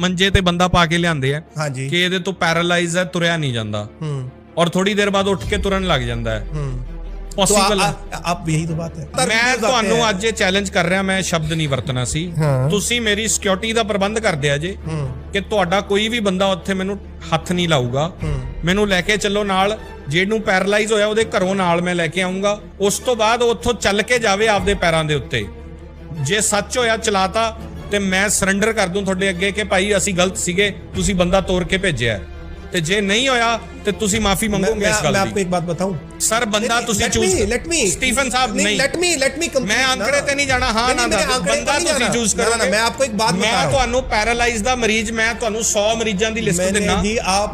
ਮੰਜੇ ਤੇ ਬੰਦਾ ਪਾ ਕੇ ਲਿਆਂਦੇ ਆ ਕਿ ਇਹਦੇ ਤੋਂ ਪੈਰਾਲਾਈਜ਼ ਹੈ ਤੁਰਿਆ ਨਹੀਂ ਜਾਂਦਾ। ਹੂੰ। ਔਰ ਥੋੜੀ ਦੇਰ ਬਾਅਦ ਉੱਠ ਕੇ ਤੁਰਨ ਲੱਗ ਜਾਂਦਾ ਹੈ। ਹੂੰ। ਪੋਸੀਬਲ ਹੈ। ਆਪ ਇਹੀ ਤਾਂ ਬਾਤ ਹੈ। ਮੈਂ ਤੁਹਾਨੂੰ ਅੱਜ ਇਹ ਚੈਲੰਜ ਕਰ ਰਿਹਾ ਮੈਂ ਸ਼ਬਦ ਨਹੀਂ ਵਰਤਣਾ ਸੀ। ਤੁਸੀਂ ਮੇਰੀ ਸਿਕਿਉਰਿਟੀ ਦਾ ਪ੍ਰਬੰਧ ਕਰਦੇ ਆ ਜੇ ਕਿ ਤੁਹਾਡਾ ਕੋਈ ਵੀ ਬੰਦਾ ਉੱਥੇ ਮੈਨੂੰ ਹੱਥ ਨਹੀਂ ਲਾਊਗਾ। ਮੈਨੂੰ ਲੈ ਕੇ ਚੱਲੋ ਨਾਲ। ਜਿਹਨੂੰ ਪੈਰਲਾਈਜ਼ ਹੋਇਆ ਉਹਦੇ ਘਰੋਂ ਨਾਲ ਮੈਂ ਲੈ ਕੇ ਆਉਂਗਾ ਉਸ ਤੋਂ ਬਾਅਦ ਉੱਥੋਂ ਚੱਲ ਕੇ ਜਾਵੇ ਆਪਦੇ ਪੈਰਾਂ ਦੇ ਉੱਤੇ। ਜੇ ਸੱਚ ਹੋਇਆ ਚਲਾਤਾ ਤੇ ਮੈਂ ਸਰੈਂਡਰ ਕਰ ਦੂੰ ਤੁਹਾਡੇ ਅੱਗੇ ਕਿ ਭਾਈ ਅਸੀਂ ਗਲਤ ਸੀਗੇ, ਤੁਸੀਂ ਬੰਦਾ ਤੋੜ ਕੇ ਭੇਜਿਆ। ਤੇ ਜੇ ਨਹੀਂ ਹੋਇਆ ਤੇ ਤੁਸੀਂ ਮਾਫੀ ਮੰਗੋਗੇ ਇਸ ਗੱਲ ਦੀ। ਮੈਂ ਆਪਕੋ ਇੱਕ ਬਾਤ ਬਤਾਉਂ ਸਰ ਬੰਦਾ ਤੁਸੀਂ choose let me Stephen sahib ਨਹੀਂ ਲੈਟ ਮੀ ਲੈਟ ਮੀ ਮੈਂ ਅੰਕੜੇ ਤੇ ਨਹੀਂ ਜਾਣਾ। ਹਾਂ ਨਾ ਨਾ। ਬੰਦਾ ਤੁਸੀਂ ਚੂਜ਼ ਕਰੋ ਨਾ ਮੈਂ ਆਪਕੋ ਇੱਕ ਬਾਤ ਬਤਾ ਮੈਂ ਤੁਹਾਨੂੰ ਪੈਰਾਲਾਈਜ਼ ਦਾ ਮਰੀਜ਼ ਮੈਂ ਤੁਹਾਨੂੰ 100 ਮਰੀਜ਼ਾਂ ਦੀ ਲਿਸਟ ਦਿੰਨਾ।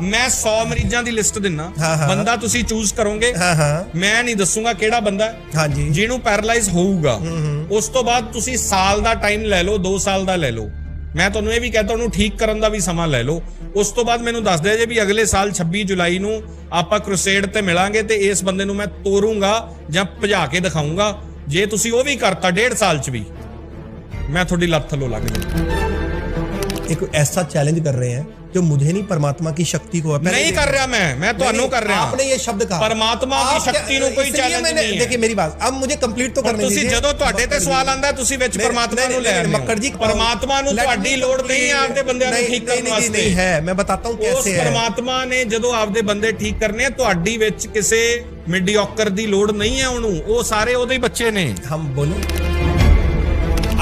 ਮੈਂ 100 ਮਰੀਜ਼ਾਂ ਦੀ ਲਿਸਟ ਦਿੰਨਾ। ਬੰਦਾ ਤੁਸੀਂ ਚੂਜ਼ ਕਰੋਗੇ। ਮੈਂ ਨਹੀਂ ਦੱਸੂਗਾ ਕਿਹੜਾ ਬੰਦਾ ਹਾਂਜੀ। ਜਿਹਨੂੰ ਪੈਰਾਲਾਈਜ਼ ਹੋਊਗਾ। ਉਸ ਤੋਂ ਬਾਅਦ ਤੁਸੀਂ ਸਾਲ ਦਾ ਟਾਈਮ ਲੈ ਲਓ 2 ਸਾਲ ਦਾ ਲੈ ਲਓ। ਮੈਂ ਤੁਹਾਨੂੰ ਇਹ ਵੀ ਕਹਤਾ, ਉਹਨੂੰ ਠੀਕ ਕਰਨ ਦਾ ਵੀ ਸਮਾਂ ਲੈ ਲਓ। ਉਸ ਤੋਂ ਬਾਅਦ ਮੈਨੂੰ ਦੱਸ ਦਿਆ ਜੇ ਵੀ ਅਗਲੇ ਸਾਲ 26 ਜੁਲਾਈ ਨੂੰ ਆਪਾਂ ਕ੍ਰੂਸੇਡ ਤੇ ਮਿਲਾਂਗੇ ਤੇ ਇਸ ਬੰਦੇ ਨੂੰ ਮੈਂ ਤੋਰੂੰਗਾ ਜਾਂ ਭਜਾ ਕੇ ਦਿਖਾਊਂਗਾ। ਜੇ ਤੁਸੀਂ ਉਹ ਵੀ ਕਰਤਾ ਡੇਢ ਸਾਲ ਚ ਵੀ, ਮੈਂ ਤੁਹਾਡੀ ਲੱਤ ਥੱਲੋਂ ਲੱਗ ਜਾਊਂ। एक ऐसा चैलेंज कर रहे हैं जो मुझे नहीं परमात्मा की शक्ति को है। पहले ਨਹੀਂ ये- ਕਰ ਰਿਹਾ ਮੈਂ ਮੈਂ ਤੁਹਾਨੂੰ नहीं, ਕਰ ਰਿਹਾ आपने ये शब्द कहा परमात्मा की आप क्या- शक्ति ਨੂੰ ਕੋਈ इसलिए challenge मैंने- नहीं है। देखिए मेरी बात अब मुझे कंप्लीट तो ਪਰ करने ਤੁਸੀਂ दीजिए ਜਦੋਂ ਤੁਹਾਡੇ ਤੇ मक्कड़ जी। ਸਵਾਲ ਆਂਦਾ ਤੁਸੀਂ ਵਿੱਚ नहीं, ਪਰਮਾਤਮਾ नहीं, ਨੂੰ ਲੈ नहीं, ਆਉਂਦੇ ਹੋ। मक्कड़ जी ਪਰਮਾਤਮਾ ਨੂੰ let ਤੁਹਾਡੀ me ਲੋੜ ਨਹੀਂ ਹੈ complete- ਆਪਦੇ ਬੰਦਿਆਂ ਨੂੰ नहीं, ਠੀਕ नहीं, ਕਰਨ नहीं, ਵਾਸਤੇ नहीं है मैं बताता हूँ ਉਸ कैसे है ਪਰਮਾਤਮਾ ਨੇ ਜਦੋਂ ਆਪਦੇ ਬੰਦੇ ਠੀਕ ਕਰਨੇ ਆ ਤੁਹਾਡੀ ਵਿੱਚ ਕਿਸੇ ਮਿਡੀਓਕਰ ਦੀ ਲੋੜ ਨਹੀਂ ਹੈ ਉਹਨੂੰ ਉਹ ਸਾਰੇ ਉਹਦੇ ਹੀ ਬੱਚੇ ਨੇ हम बोले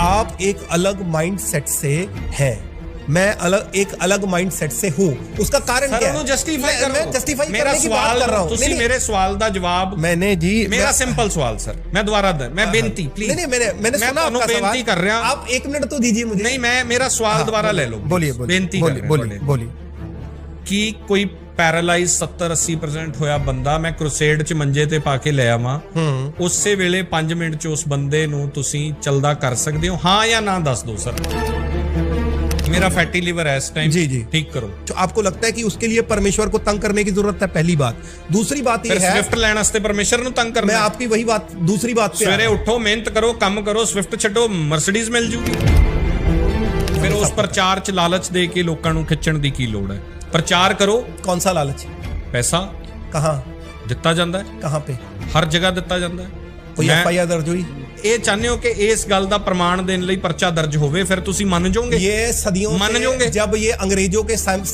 आप एक अलग माइंड सेट से हैं मैं अलग एक अलग माइंड सेट से हूँ उसका कारण ਸਰ क्या ਉਹਨੂੰ है ਜਸਟੀਫਾਈ मैं- ਕਰੋ मैं जस्टिफाई ਮੇਰਾ करने की बात ਸਵਾਲ कर रहा हूँ ਤੁਸੀਂ नहीं, नहीं, ਮੇਰੇ ਸਵਾਲ ਦਾ ਜਵਾਬ मैंने जी ਮੇਰਾ मैं- ਸਿੰਪਲ ਸਵਾਲ ਸਰ ਮੈਂ ਦੁਬਾਰਾ ਦ- ਮੈਂ ਬੇਨਤੀ ਪਲੀਜ਼ नहीं नहीं मैंने मैंने मैं सुना ਤੁਹਾਨੂੰ आपका ਬੇਨਤੀ सवाल ਕਰ ਰਿਹਾ आप एक मिनट तो दीजिए मुझे ਨਹੀਂ ਮੈਂ ਮੇਰਾ ਸਵਾਲ हाँ, ਦੁਬਾਰਾ ਲੈ बोलिए, ਲਓ बोलिए बोलिए ਬੇਨਤੀ ਕਰ बोलिए ਰਿਹਾ बोलिए ਤੁਹਾਡੇ। बोलिए ਕਿ ਕੋਈ ਪੈਰਾਲਾਈਜ਼ 70 80% ਹੋਇਆ ਬੰਦਾ ਮੈਂ ਕ੍ਰੂਸੇਡ ਚ ਮੰਜੇ ਤੇ ਪਾ ਕੇ ਲੈ ਆਵਾਂ ਹੂੰ ਉਸੇ ਵੇਲੇ 5 ਮਿੰਟ ਚ ਉਸ ਬੰਦੇ ਨੂੰ ਤੁਸੀਂ ਚਲਦਾ ਕਰ ਸਕਦੇ ਹੋ ਹਾਂ ਜਾਂ ਨਾ ਦੱਸ ਦਿਓ ਸਰ ਮੇਰਾ ਫੈਟੀ ਲੀਵਰ ਹੈ ਇਸ ਟਾਈਮ जी, जी। ਠੀਕ ਕਰੋ तो आपको लगता है कि उसके लिए परमेश्वर को तंग करने की जरूरत है पहली बात दूसरी बात ਫਿਰ यह है ਸਵਿਫਟ ਲੈਣ ਵਾਸਤੇ ਪਰਮੇਸ਼ਰ ਨੂੰ ਤੰਗ मैं ਕਰਨਾ ਹੈ। आपकी वही बात दूसरी बात पे आ ਸਵੇਰੇ रहा ਉੱਠੋ ਮਿਹਨਤ ਕਰੋ ਕੰਮ ਕਰੋ ਸਵਿਫਟ ਛੱਡੋ ਮਰਸੀਡੀਜ਼ ਮਿਲ ਜੂਗੀ ਫਿਰ ਉਸ ਪ੍ਰਚਾਰ ਚ ਲਾਲਚ ਦੇ ਕੇ ਲੋਕਾਂ ਨੂੰ ਖਿੱਚਣ ਦੀ ਕੀ ਲੋੜ ਹੈ ਪ੍ਰਚਾਰ ਕਰੋ हूं। कौन सा लालच ਪੈਸਾ कहाँ ਦਿੱਤਾ ਜਾਂਦਾ ਹੈ कहाँ पे ਹਰ ਜਗ੍ਹਾ ਦਿੱਤਾ ਜਾਂਦਾ ਹੈ कोई ਮੈਂ एफ आई आर दर्ज हुई ਇਹ ਚਾਹੁੰਦੇ ਹੋ ਕਿ ਇਸ ਗੱਲ ਦਾ ਪ੍ਰਮਾਣ ਦੇਣ ਲਈ ਪਰਚਾ ਦਰਜ ਹੋਵੇ ਫਿਰ ਤੁਸੀਂ ਮੰਨ ਜਾਓਗੇ ये सदियों मान से जाओगे? जब ये अंग्रेजों के साम-